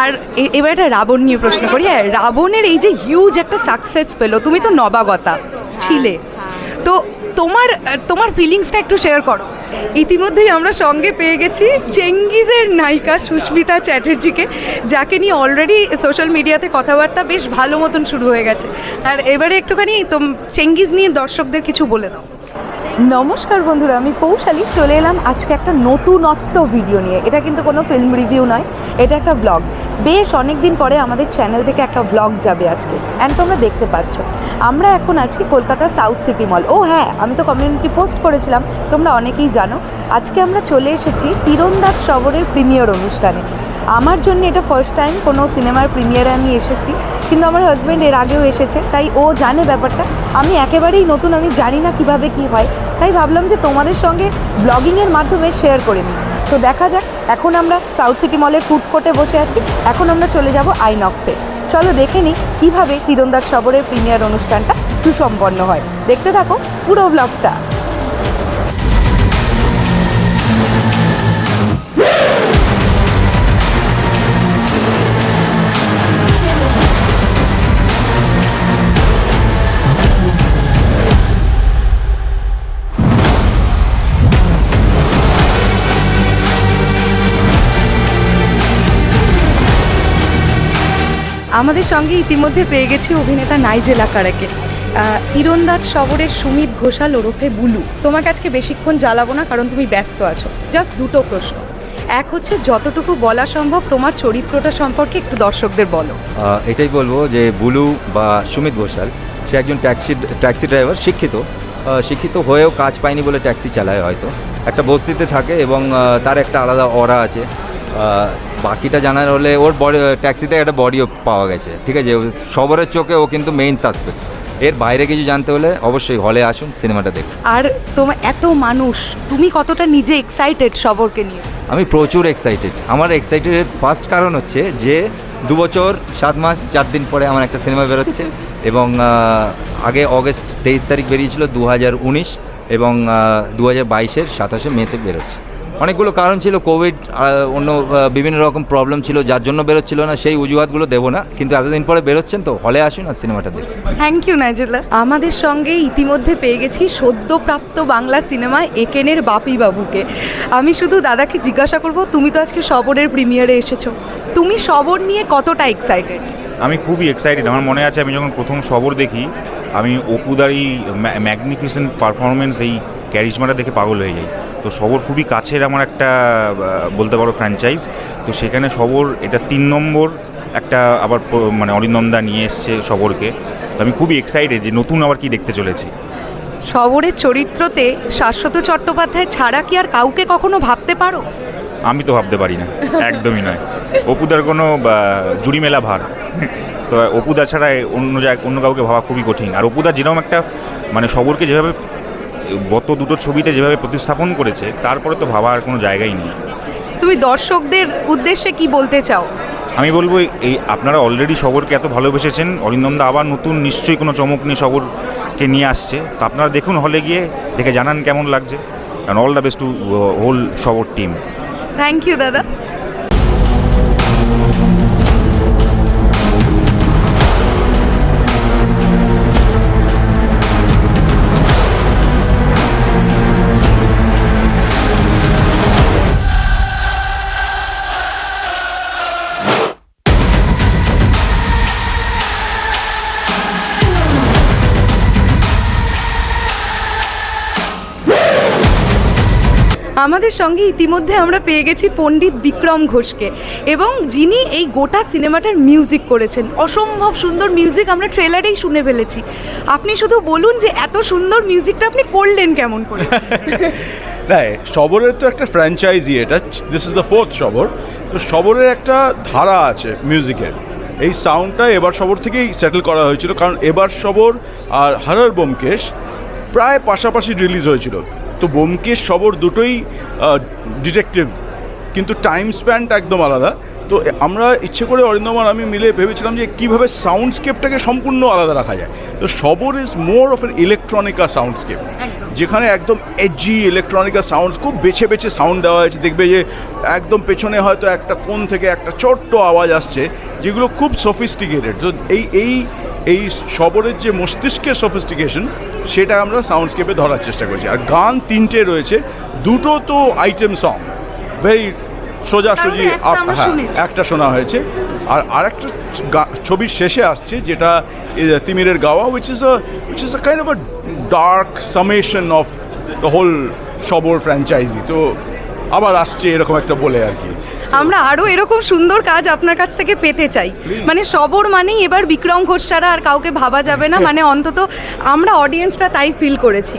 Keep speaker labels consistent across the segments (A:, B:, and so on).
A: আর এবার একটা রাবণ নিয়ে প্রশ্ন করি। হ্যাঁ রাবণের এই যে হিউজ একটা সাকসেস পেল, তুমি তো নবাগতা, ছিলে। তো তোমার তোমার ফিলিংসটা একটু শেয়ার করো। ইতিমধ্যেই আমরা সঙ্গে পেয়ে গেছি চেঙ্গিজের নায়িকা সুস্মিতা চ্যাটার্জিকে, যাকে নিয়ে অলরেডি সোশ্যাল মিডিয়াতে কথাবার্তা বেশ ভালো মতন শুরু হয়ে গেছে। আর এবারে একটুখানি চেঙ্গিজ নিয়ে দর্শকদের কিছু বলে দাও। নমস্কার বন্ধুরা, আমি পৌশালী। চলে এলাম আজকে একটা নতুনত্ব ভিডিও নিয়ে। এটা কিন্তু কোনো ফিল্ম রিভিউ নয়, এটা একটা ব্লগ বেশ অনেক দিন পরে আমাদের চ্যানেল থেকে একটা ব্লগ যাবে আজকে অ্যান্ড তোমরা দেখতে পাচ্ছ। আমরা এখন আছি কলকাতা সাউথ সিটি মল ও হ্যাঁ আমি তো কমিউনিটি পোস্ট করেছিলাম, তোমরা অনেকেই জানো। আজকে আমরা চলে এসেছি তীরন্দাজ শবরের প্রিমিয়ার অনুষ্ঠানে। আমার জন্য এটা ফার্স্ট টাইম কোনো সিনেমার প্রিমিয়ারে আমি এসেছি। কিন্তু আমার হাজব্যান্ড এর আগেও এসেছে, তাই ও জানে ব্যাপারটা। আমি একেবারেই নতুন, আমি জানি না কীভাবে কি হয়। তাই ভাবলাম যে তোমাদের সঙ্গে ব্লগিংয়ের মাধ্যমে শেয়ার করে নিই। তো দেখা যাক, এখন আমরা সাউথ সিটি মলের ফুড কোর্টে বসে আছি। এখন আমরা চলে যাব আইনক্সে চলো দেখে নিই কীভাবে তীরন্দাজ শবরের প্রিমিয়ার অনুষ্ঠানটা সুসম্পন্ন হয়। দেখতে থাকো পুরো ব্লগটা আমাদের সঙ্গে ইতিমধ্যে পেয়ে গেছি অভিনেতা নাইজেল আকারাকে তীরন্দাজ শবরের সুমিত ঘোষাল ওরফে বুলু। তোমাকে আজকে বেশিক্ষণ জ্বালাবো না, কারণ তুমি ব্যস্ত আছো। জাস্ট দুটো প্রশ্ন। এক হচ্ছে, যতটুকু বলা সম্ভব তোমার চরিত্রটা সম্পর্কে একটু দর্শকদের বলো।
B: এটাই বলব যে বুলু বা সুমিত ঘোষাল, সে একজন ট্যাক্সি ট্যাক্সি ড্রাইভার, শিক্ষিত। শিক্ষিত হয়েও কাজ পায়নি বলে ট্যাক্সি চালায় হয়তো। একটা বস্তিতে থাকে এবং তার একটা আলাদা অরা আছে। বাকিটা জানার হলে ওর বডি ট্যাক্সিতে একটা বডিও পাওয়া গেছে ঠিক আছে? সবরের চোখে ও কিন্তু মেইন সাসপেক্ট এর বাইরে কিছু জানতে হলে অবশ্যই হলে আসুন সিনেমাটা দেখুন।
A: আর তোমার এত মানুষ তুমি কতটা নিজে এক্সাইটেড শবরকে নিয়ে?
B: আমি প্রচুর এক্সাইটেড আমার এক্সাইটেডের ফার্স্ট কারণ হচ্ছে যে দু বছর সাত মাস চার দিন পরে আমার একটা সিনেমা বেরোচ্ছে এবং আগে অগস্ট তেইশ তারিখ বেরিয়েছিল দু হাজার উনিশ এবং দু হাজার বাইশের সাতাশে মেতে বেরোচ্ছে। অনেকগুলো কারণ ছিল কোভিড অন্য বিভিন্ন রকম প্রবলেম ছিল যার জন্য বেরোচ্ছিল না সেই অজুহাতগুলো দেবো না। কিন্তু এতদিন পরে বেরোচ্ছেন তো হলে আসুন আর সিনেমাটা দেখুন।
A: থ্যাংক ইউ নাইজেলা আমাদের সঙ্গে ইতিমধ্যে পেয়ে গেছি সদ্যপ্রাপ্ত বাংলা সিনেমা একেনের বাপি বাবুকে আমি শুধু দাদাকে জিজ্ঞাসা করব তুমি তো আজকে সবরের প্রিমিয়ারে এসেছ। তুমি সবর নিয়ে কতটা এক্সাইটেড
C: আমি খুবই এক্সাইটেড আমার মনে আছে আমি যখন প্রথম সবর দেখি আমি অপুদার এই ম্যাগনিফিসেন্ট পারফরমেন্স এই ক্যারিজমাটা দেখে পাগল হয়ে যাই। তো সবর খুবই কাছের আমার একটা বলতে পারো ফ্র্যাঞ্চাইজ তো সেখানে সবর এটা তিন নম্বর একটা আবার মানে অরিন্দমদা নিয়ে এসছে সবরকে। তো আমি খুবই এক্সাইটেড যে নতুন আবার কি দেখতে চলেছি।
A: সবরের চরিত্রতে শাশ্বত চট্টোপাধ্যায় ছাড়া কি আর কাউকে কখনো ভাবতে পারো?
C: আমি তো ভাবতে পারি না একদমই নয়। অপুদার কোনো জুড়ি মেলা ভার। তো অপুদা ছাড়া অন্য জায়গায় অন্য কাউকে ভাবা খুবই কঠিন। আর অপুদা যেরকম একটা মানে সবরকে যেভাবে গত দুটো ছবিতে যেভাবে প্রতিস্থাপন করেছে তারপরে তো ভাবার কোনো জায়গাই নেই।
A: তুমি দর্শকদের উদ্দেশ্যে কি বলতে চাও?
C: আমি বলব এই আপনারা অলরেডি সবরকে এত ভালোবেসেছেন অরিন্দমদা আবার নতুন নিশ্চয়ই কোনো চমক নিয়ে সবরকে নিয়ে আসছে। তো আপনারা দেখুন হলে গিয়ে দেখে জানান কেমন লাগছে। And all the best to whole Sabar team
A: thank you দাদা। আমাদের সঙ্গে ইতিমধ্যে আমরা পেয়ে গেছি পণ্ডিত বিক্রম ঘোষকে এবং যিনি এই গোটা সিনেমাটার মিউজিক করেছেন। অসম্ভব সুন্দর মিউজিক আমরা ট্রেলারেই শুনে ফেলেছি। আপনি শুধু বলুন যে এত সুন্দর মিউজিকটা আপনি করলেন কেমন করে?
D: না শবরের তো একটা ফ্র্যাঞ্চাইজি এটা। This is the fourth Shabar. তো শবরের একটা ধারা আছে মিউজিকের এই সাউন্ডটা এবার শবর থেকেই সেটেল করা হয়েছিল। কারণ এবার শবর আর হারার বোমকেশ প্রায় পাশাপাশি রিলিজ হয়েছিল। তো বোমকেশ শবর দুটোই ডিটেকটিভ কিন্তু টাইম স্প্যানটা একদম আলাদা। তো আমরা ইচ্ছে করে অরিন্দম আর আমি মিলে ভেবেছিলাম যে কীভাবে সাউন্ডস্কেপটাকে সম্পূর্ণ আলাদা রাখা যায়। তো Sabar is more of an electronica soundscape যেখানে একদম এজি ইলেকট্রনিকা সাউন্ডস খুব বেছে বেছে সাউন্ড দেওয়া হয়েছে। দেখবে যে একদম পেছনে হয়তো একটা কোণ থেকে একটা ছোট্ট আওয়াজ আসছে যেগুলো খুব সফিস্টিকেটেড তো এই এই এই শবরের যে মস্তিষ্কের সফিস্টিকেশন সেটা আমরা সাউন্ডস্কেপে ধরার চেষ্টা করছি। আর গান তিনটে রয়েছে। দুটো তো আইটেম সং ভেরি সোজাসুজি হ্যাঁ একটা শোনা হয়েছে। আর আরেকটা ছবির শেষে আসছে যেটা তিমিরের গাওয়া which is a which is a kind of a dark summation of the whole Sabar franchise তো আবার আসছে এরকম একটা বলে আর কি।
A: আমরা আরও এরকম সুন্দর কাজ আপনার কাছ থেকে পেতে চাই। মানে সবর মানেই এবার বিক্রম ঘোষ ছাড়া আর কাউকে ভাবা যাবে না। মানে অন্তত আমরা অডিয়েন্সটা তাই ফিল করেছি।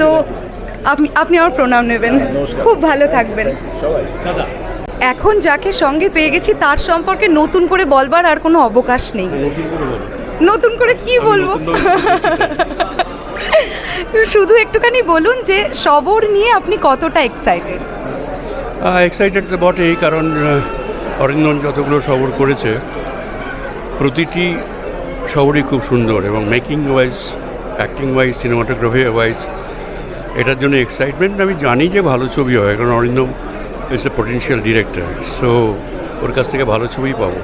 A: তো আপনি আপনি আমার প্রণাম নেবেন। খুব ভালো থাকবেন। এখন যাকে সঙ্গে পেয়ে গেছি তার সম্পর্কে নতুন করে বলবার আর কোনো অবকাশ নেই। নতুন করে কি বলব? শুধু একটুখানি বলুন যে সবর নিয়ে আপনি কতটা এক্সাইটেড
E: এক্সাইটেড তো বটেই কারণ আহ, অরিন্দম যতগুলো শবর করেছে প্রতিটি শবরই খুব সুন্দর এবং making wise acting wise cinematography wise এটার জন্য এক্সাইটমেন্ট আমি জানি যে ভালো ছবি হয় কারণ Arindam is a potential director so ওর কাছ থেকে ভালো ছবিই পাবো।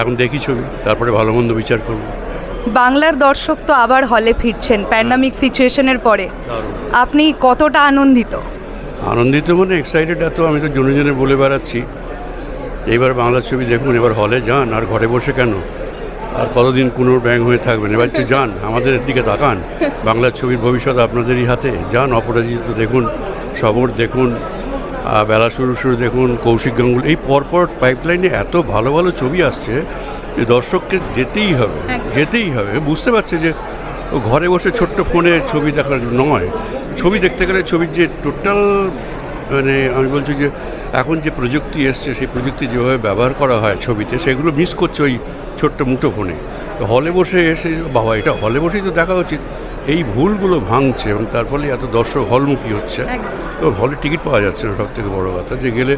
E: এখন দেখি ছবি তারপরে ভালো মন্দ বিচার করব।
A: বাংলার দর্শক তো আবার হলে ফিরছেন প্যান্ডামিক সিচুয়েশনের পরে। আপনি কতটা আনন্দিত?
E: আনন্দিত মানে এক্সাইটেড এত আমি তো জনে জনে বলে বেড়াচ্ছি। এইবার বাংলা ছবি দেখুন এবার হলে যান আর ঘরে বসে কেন? আর কতদিন কোনো ব্যাং হয়ে থাকবেন? এবার একটু যান আমাদের দিকে তাকান। বাংলার ছবির ভবিষ্যৎ আপনাদেরই হাতে। যান অপরাজিত দেখুন সবর দেখুন বেলা শুরু শুরু দেখুন কৌশিক গাঙ্গুল। এই পরপর পাইপলাইনে এত ভালো ভালো ছবি আসছে যে দর্শককে যেতেই হবে যেতেই হবে। বুঝতে পারছে যে ঘরে বসে ছোট্ট ফোনে ছবি দেখার নয়। ছবি দেখতে গেলে ছবির যে টোটাল মানে আমি বলছি যে এখন যে প্রযুক্তি এসছে সেই প্রযুক্তি যেভাবে ব্যবহার করা হয় ছবিতে সেগুলো মিস করছে ওই ছোট্ট মুঠো ফোনে তো হলে বসে এসে বাবা এটা হলে বসেই তো দেখা উচিত। এই ভুলগুলো ভাঙছে এবং তার ফলে এত দর্শক হলমুখী হচ্ছে। তো হলে টিকিট পাওয়া যাচ্ছে না সব থেকে বড়ো কথা। যে গেলে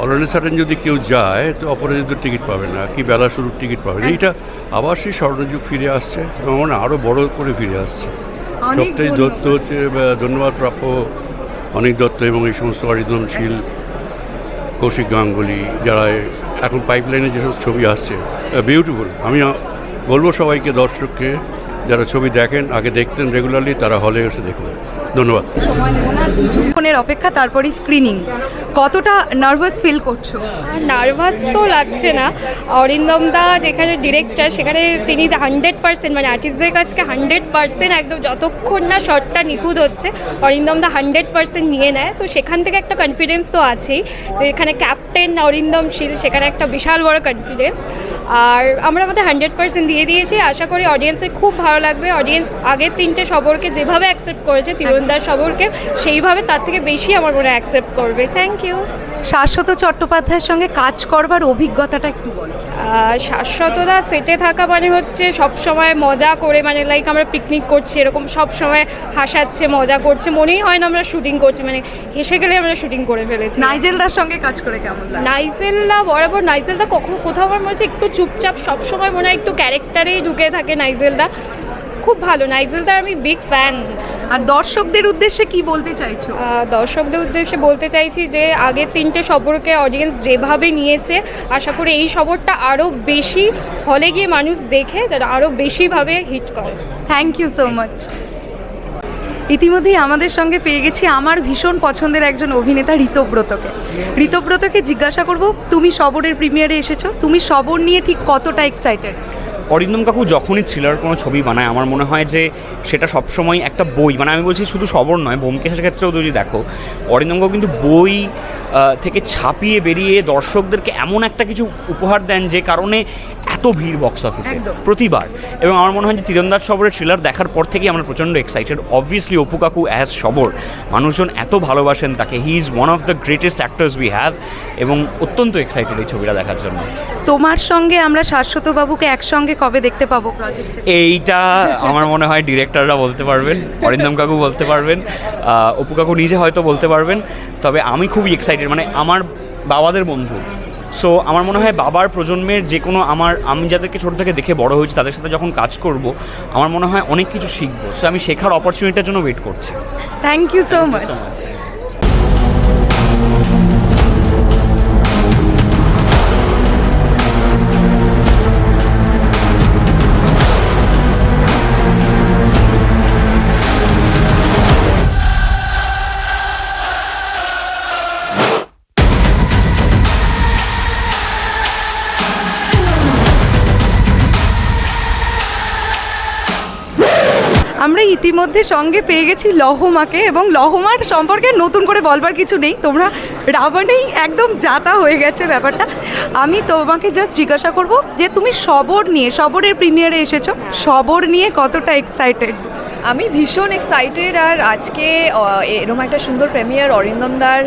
E: অলরেডি সাডেন যদি কেউ যায় তো অপরাজিত টিকিট পাবে না। কি বেলা শুরুর টিকিট পাবে না। এইটা আবার সেই স্বর্ণযুগ ফিরে আসছে এবং আমার আরও বড় করে ফিরে আসছে। সবটাই দত্ত হচ্ছে ধন্যবাদ প্রাপ্য অনেক দত্ত এবং এই সমস্ত অরিন্দমশীল কৌশিক গাঙ্গুলি যারা এখন পাইপলাইনে যেসব ছবি আসছে বিউটিফুল আমি বলব সবাইকে দর্শককে যারা ছবি দেখেন আগে দেখতেন রেগুলারলি তারা হলে এসে দেখুন। ধন্যবাদ।
A: কিছুক্ষণের অপেক্ষা তারপরে স্ক্রিনিং কতটা নার্ভাস ফিল করছ?
F: নার্ভাস তো লাগছে না। অরিন্দম দা যেখানে ডিরেক্টর সেখানে তিনি হান্ড্রেড পার্সেন্ট মানে আর্টিস্টদের কাছ থেকে হান্ড্রেড পার্সেন্ট একদম যতক্ষণ না শটটা নিখুঁত হচ্ছে অরিন্দম দা হান্ড্রেড পার্সেন্ট নিয়ে নেয়। তো সেখান থেকে একটা কনফিডেন্স তো আছেই যে এখানে ক্যাপ্টেন অরিন্দম শীল সেখানে একটা বিশাল বড় কনফিডেন্স আর আমরা আমাদের হান্ড্রেড পার্সেন্ট দিয়ে দিয়েছি। আশা করি অডিয়েন্সের খুব ভালো লাগবে। অডিয়েন্স আগের তিনটে সবরকে যেভাবে অ্যাকসেপ্ট করেছে তিরুন্দার সবরকে সেইভাবে তার থেকে বেশি আমার মনে অ্যাকসেপ্ট করবে। থ্যাংক ইউ
A: শাশ্বত চট্টোপাধ্যায়ের সঙ্গে কাজ করবার অভিজ্ঞতাটা একটু বলো।
F: শাশ্বতদা সেটে থাকা মানে হচ্ছে সব সময় মজা করে মানে লাইক আমরা পিকনিক করছি এরকম সব সময় হাসাচ্ছে মজা করছে মনেই হয় না আমরা শুটিং করছি মানে হেসে গেলে আমরা শুটিং করে ফেলেছি।
A: নাইজেলদার সঙ্গে কাজ করে কেমন লাগে?
F: নাইজেলদা বরাবর নাইজেলদা কখনো কোথাও আমার মনে হচ্ছে একটু চুপচাপ সব সময় মনে হয় একটু ক্যারেক্টারেই ঢুকে থাকে নাইজেলদা। খুব ভালো নাইজেলদার আমি বিগ ফ্যান
A: আর দর্শকদের উদ্দেশ্যে কি বলতে চাইছো?
F: দর্শকদের উদ্দেশ্যে বলতে চাইছি যে আগের তিনটে সবরকে অডিয়েন্স যেভাবে নিয়েছে আশা করি এই সবরটা আরও বেশি হলে গিয়ে মানুষ দেখে যেটা আরও বেশিভাবে হিট করে।
A: থ্যাংক ইউ সো মাচ ইতিমধ্যেই আমাদের সঙ্গে পেয়ে গেছি আমার ভীষণ পছন্দের একজন অভিনেতা ঋতব্রতকে ঋতব্রতকে জিজ্ঞাসা করব তুমি সবরের প্রিমিয়ারে এসেছ তুমি সবর নিয়ে ঠিক কতটা এক্সাইটেড
G: অরিন্দম কাকু যখনই থ্রিলার কোনো ছবি বানায় আমার মনে হয় যে সেটা সবসময় একটা বই। মানে আমি বলছি শুধু সবর নয় বোমকেশের ক্ষেত্রেও যদি দেখো অরিন্দম কাকু কিন্তু বই থেকে ছাপিয়ে বেরিয়ে দর্শকদেরকে এমন একটা কিছু উপহার দেন যে কারণে এত ভিড় বক্স অফিসে প্রতিবার। এবং আমার মনে হয় যে তীরন্দাজ সবরের থ্রিলার দেখার পর থেকেই আমরা প্রচণ্ড এক্সাইটেড অবভিয়াসলি অপু কাকু অ্যাজ সবর। মানুষজন এত ভালোবাসেন তাকে। He is one of the greatest actors we have এবং অত্যন্ত এক্সাইটেড এই ছবিটা দেখার জন্য।
A: তোমার সঙ্গে আমরা শাশ্বত বাবুকে একসঙ্গে কবে দেখতে পাবো প্রজেক্টে
G: এইটা আমার মনে হয় ডিরেক্টররা বলতে পারবেন অরিন্দম কাকু বলতে পারবেন অপু কাকু নিজে হয়তো বলতে পারবেন তবে আমি খুবই এক্সাইটেড মানে আমার বাবাদের বন্ধু। সো আমার মনে হয় বাবার প্রজন্মের যে কোনো আমার আমি যাদেরকে ছোটো থেকে দেখে বড় হয়েছি তাদের সাথে যখন কাজ করব আমার মনে হয় অনেক কিছু শিখব। সো আমি শেখার অপরচুনিটির জন্য ওয়েট করছি।
A: থ্যাংক ইউ সো মাচ ইতিমধ্যে সঙ্গে পেয়ে গেছি লহমাকে এবং লহমার সম্পর্কে নতুন করে বলবার কিছু নেই। তোমরা রাবণেই একদম জাতা হয়ে গেছে ব্যাপারটা। আমি তোমাকে জাস্ট জিজ্ঞাসা করব যে তুমি সবর নিয়ে, সবরের প্রিমিয়ারে এসেছ, সবর নিয়ে কতটা এক্সাইটেড
H: আমি ভীষণ এক্সাইটেড আর আজকে এরম একটা সুন্দর প্রেমিয়ার অরিন্দম দার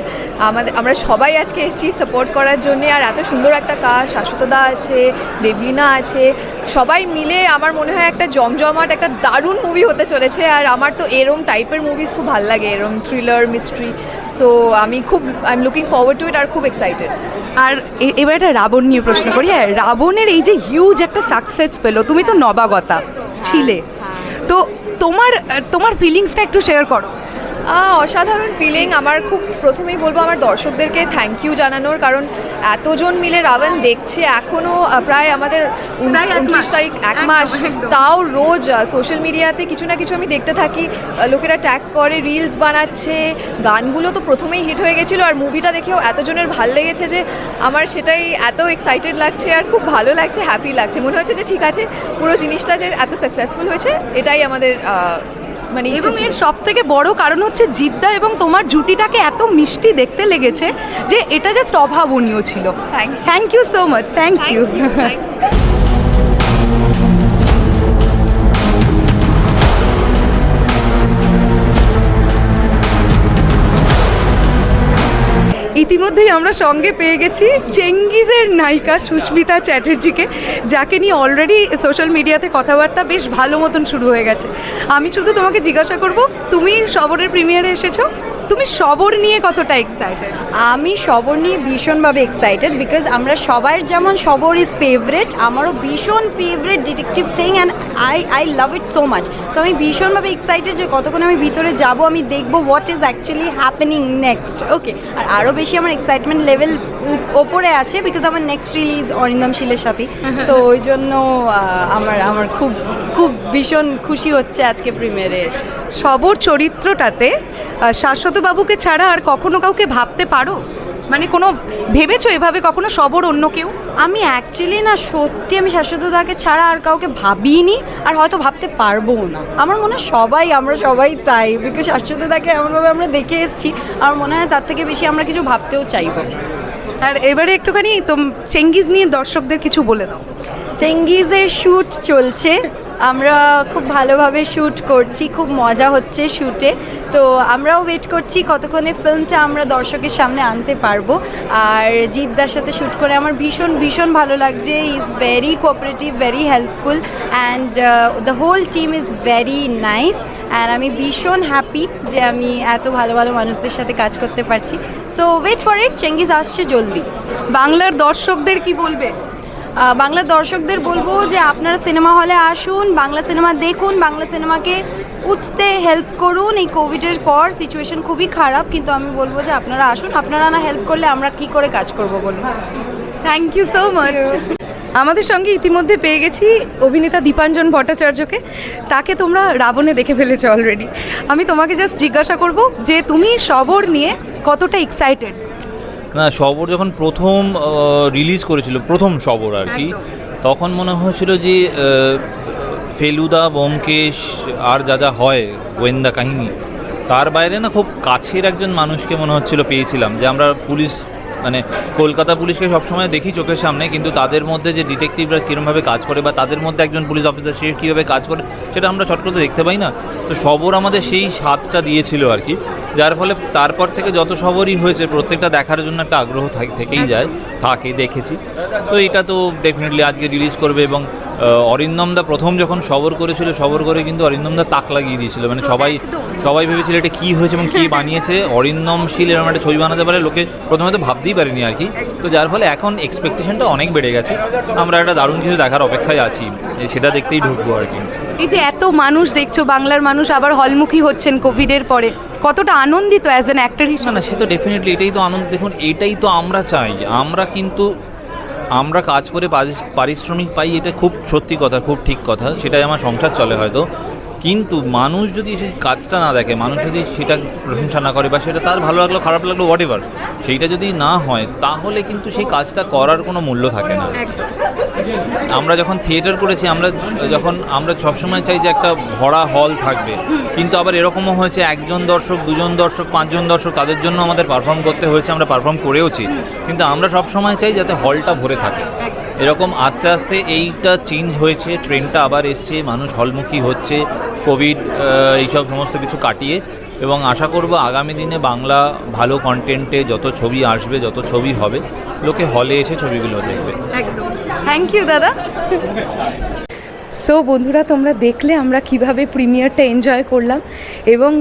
H: আমাদের, আমরা সবাই আজকে এসেছি সাপোর্ট করার জন্য। আর এত সুন্দর একটা কাজ শাশ্বতদা আছে, দেবলীনা আছে। সবাই মিলে আমার মনে হয় একটা জমজমাট একটা দারুণ মুভি হতে চলেছে। আর আমার তো এরম টাইপের মুভিজ খুব ভালো লাগে এরম থ্রিলার মিস্ট্রি সো আমি খুব I am looking forward to it আর খুব এক্সাইটেড
A: আর এবার একটা রাবণ নিয়ে প্রশ্ন করি। হ্যাঁ রাবণের এই যে হিউজ একটা সাকসেস পেল তুমি তো নবাগতা ছিলে। তো তোমার তোমার ফিলিংসটা একটু শেয়ার করো।
H: অসাধারণ ফিলিং আমার খুব প্রথমেই বলব আমার দর্শকদেরকে থ্যাংক ইউ জানানোর কারণ এতজন মিলে রাবণ দেখছে এখনও প্রায় আমাদের উন-
A: প্রায়
H: উনত্রিশ তারিখ এক মাস। তাও রোজ সোশ্যাল মিডিয়াতে কিছু না কিছু আমি দেখতে থাকি। লোকেরা ট্যাগ করে রিলস বানাচ্ছে। গানগুলো তো প্রথমেই হিট হয়ে গেছিল আর মুভিটা দেখেও এতজনের ভালো লেগেছে যে আমার সেটাই এত এক্সাইটেড লাগছে আর খুব ভালো লাগছে হ্যাপি লাগছে। মনে হচ্ছে যে ঠিক আছে পুরো জিনিসটা যে এত সাকসেসফুল হয়েছে এটাই আমাদের মানে
A: এবং এর সব থেকে বড় কারণ হচ্ছে জিদ্দা এবং তোমার জুটিটাকে এত মিষ্টি দেখতে লেগেছে যে এটা জাস্ট অভাবনীয় ছিল। Thank you so much thank you ইতিমধ্যেই আমরা সঙ্গে পেয়ে গেছি চেঙ্গিজের নায়িকা সুস্মিতা চ্যাটার্জিকে, যাকে নিয়ে অলরেডি সোশ্যাল মিডিয়াতে কথাবার্তা বেশ ভালো মতন শুরু হয়ে গেছে। আমি শুধু তোমাকে জিজ্ঞাসা করব, তুমি শবরের প্রিমিয়ারে এসেছ? তুমি সবর নিয়ে কতটা এক্সাইটেড
I: আমি সবর নিয়ে ভীষণভাবে এক্সাইটেড বিকজ আমরা সবার যেমন সবর ইজ ফেভারেট আমারও ভীষণ favourite detective thing and I I love it so much so আমি ভীষণভাবে এক্সাইটেড যে কতক্ষণ আমি ভিতরে যাব আমি দেখব what is actually happening next okay আর আরও বেশি আমার এক্সাইটমেন্ট লেভেল ওপরে আছে বিকজ আমার নেক্সট রিলিজ অরিন্দম শীলের সাথে। সো ওই জন্য আমার আমার খুব খুব ভীষণ খুশি হচ্ছে আজকে প্রিমিয়ারে এসে।
A: সবর চরিত্রটাতে শাশ্বতবাবুকে ছাড়া আর কখনো কাউকে ভাবতে পারো? মানে কোনো ভেবেছো এভাবে কখনো সবর অন্য কেউ?
I: আমি অ্যাকচুয়ালি না সত্যি আমি শাশ্বতদাকে ছাড়া আর কাউকে ভাবিনি আর হয়তো ভাবতে পারবও না। আমার মনে হয় সবাই আমরা সবাই তাই বিকজ শাশ্বতদাকে এমনভাবে আমরা দেখে এসেছি আমার মনে হয় তার থেকে বেশি আমরা কিছু ভাবতেও চাইব।
A: আর এবারে একটুখানি তোম চেঙ্গিজ নিয়ে দর্শকদের কিছু বলে দাও।
I: চেঙ্গিজের শ্যুট চলছে। আমরা খুব ভালোভাবে শ্যুট করছি, খুব মজা হচ্ছে শ্যুটে তো আমরাও ওয়েট করছি কতক্ষণে ফিল্মটা আমরা দর্শকের সামনে আনতে পারব। আর জিদ্দার সাথে শ্যুট করে আমার ভীষণ ভীষণ ভালো লাগছে। Is very cooperative very helpful and the whole team is very nice and আমি ভীষণ হ্যাপি যে আমি এত ভালো ভালো মানুষদের সাথে কাজ করতে পারছি। So wait for it Chengiz আসছে জলদি।
A: বাংলার দর্শকদের কি বলবে?
I: বাংলা দর্শকদের বলব যে আপনারা সিনেমা হলে আসুন বাংলা সিনেমা দেখুন বাংলা সিনেমাকে উঠতে হেল্প করুন। এই কোভিডের পর সিচুয়েশন খুবই খারাপ কিন্তু আমি বলব যে আপনারা আসুন। আপনারা না হেল্প করলে আমরা কি করে কাজ করব বলুন?
A: থ্যাংক ইউ সো মাচ আমাদের সঙ্গে ইতিমধ্যে পেয়ে গেছি অভিনেতা দীপাঞ্জন ভট্টাচার্যকে। তাকে তোমরা রাবণে দেখে ফেলেছো অলরেডি আমি তোমাকে জাস্ট জিজ্ঞাসা করব যে তুমি সবর নিয়ে কতটা এক্সাইটেড
J: না সবর যখন প্রথম রিলিজ করেছিল প্রথম সবর আর কি তখন মনে হয়েছিল যে ফেলুদা বোমকেশ আর যা যা হয় গোয়েন্দা কাহিনী তার বাইরে না খুব কাছের একজন মানুষকে মনে হচ্ছিল পেয়েছিলাম যে আমরা পুলিশ মানে কলকাতা পুলিশকে সবসময় দেখি চোখের সামনে কিন্তু তাদের মধ্যে যে ডিটেকটিভরা কীরকমভাবে কাজ করে বা তাদের মধ্যে একজন পুলিশ অফিসার সে কীভাবে কাজ করে সেটা আমরা চট করে দেখতে পাই না। তো সবর আমাদের সেই স্বাদটা দিয়েছিল আর কি। যার ফলে তারপর থেকে যত সবরই হয়েছে প্রত্যেকটা দেখার জন্য একটা আগ্রহ থাক- থেকেই যায় থাকে দেখেছি। তো এটা তো ডেফিনেটলি আজকে রিলিজ করবে এবং অরিন্দমদা প্রথম যখন সবর করেছিল সবর করে কিন্তু অরিন্দমদা তাক লাগিয়ে দিয়েছিল। মানে সবাই সবাই ভেবেছিল এটা কী হয়েছে এবং কী বানিয়েছে? অরিন্দমশীল এরকম একটা ছবি বানাতে পারে লোকে প্রথমে তো ভাবতেই পারিনি আর কি। তো যার ফলে এখন এক্সপেকটেশনটা অনেক বেড়ে গেছে। আমরা একটা দারুণ কিছু দেখার অপেক্ষায় আছি সেটা দেখতেই ঢুকবো আর কি।
A: এই যে এত মানুষ দেখছ বাংলার মানুষ আবার হলমুখী হচ্ছেন কোভিডের পরে। কতটা আনন্দিত অ্যাজ অ্যান অ্যাক্টর হিসেবে
J: না সে তো ডেফিনেটলি এটাই তো আনন্দ। দেখুন এটাই তো আমরা চাই। আমরা কিন্তু আমরা কাজ করে পারিশ্রমিক পাই এটা খুব সত্যি কথা খুব ঠিক কথা। সেটাই আমার সংসার চলে হয়তো। কিন্তু মানুষ যদি সেই কাজটা না দেখে মানুষ যদি সেটা প্রশংসা না করে বা সেটা তার ভালো লাগল খারাপ লাগল হোয়াট এভার সেইটা যদি না হয় তাহলে কিন্তু সেই কাজটা করার কোনো মূল্য থাকে না। আমরা যখন থিয়েটার করেছি, আমরা যখন, আমরা সবসময় চাই যে একটা ভরা হল থাকবে। কিন্তু আবার এরকমও হয়েছে, একজন দর্শক, দুজন দর্শক, পাঁচজন দর্শক, তাদের জন্য আমাদের পারফর্ম করতে হয়েছে, আমরা পারফর্ম করেওছি। কিন্তু আমরা সবসময় চাই যাতে হলটা ভরে থাকে। এরকম আস্তে আস্তে এইটা চেঞ্জ হয়েছে ট্রেনটা আবার এসছে, মানুষ হলমুখী হচ্ছে কোভিড এইসব সমস্ত কিছু কাটিয়ে। এবং আশা করব আগামী দিনে বাংলা ভালো কন্টেন্টে যত ছবি আসবে, যত ছবি হবে, লোকে হলে এসে ছবিগুলো দেখবে।
A: একদম। থ্যাংক ইউ দাদা। সো বন্ধুরা, তোমরা দেখলে আমরা কীভাবে প্রিমিয়ারটা এনজয় করলাম এবং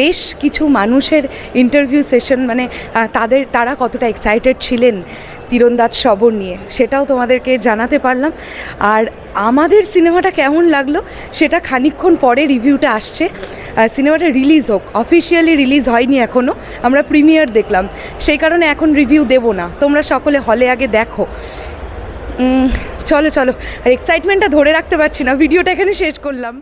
A: বেশ কিছু মানুষের ইন্টারভিউ সেশন মানে তাদের, তারা কতটা এক্সাইটেড ছিলেন তীরন্দাজ সবর নিয়ে, সেটাও তোমাদেরকে জানাতে পারলাম। আর আমাদের সিনেমাটা কেমন লাগল, সেটা খানিকক্ষণ পরে রিভিউটা আসছে। সিনেমাটা রিলিজ হোক অফিসিয়ালি রিলিজ হয়নি এখনও আমরা প্রিমিয়ার দেখলাম। সেই কারণে এখন রিভিউ দেবো না। তোমরা সকলে হলে আগে দেখো। চলো চলো। আর এক্সাইটমেন্টটা ধরে রাখতে পারছি না। ভিডিওটা এখানে শেষ করলাম।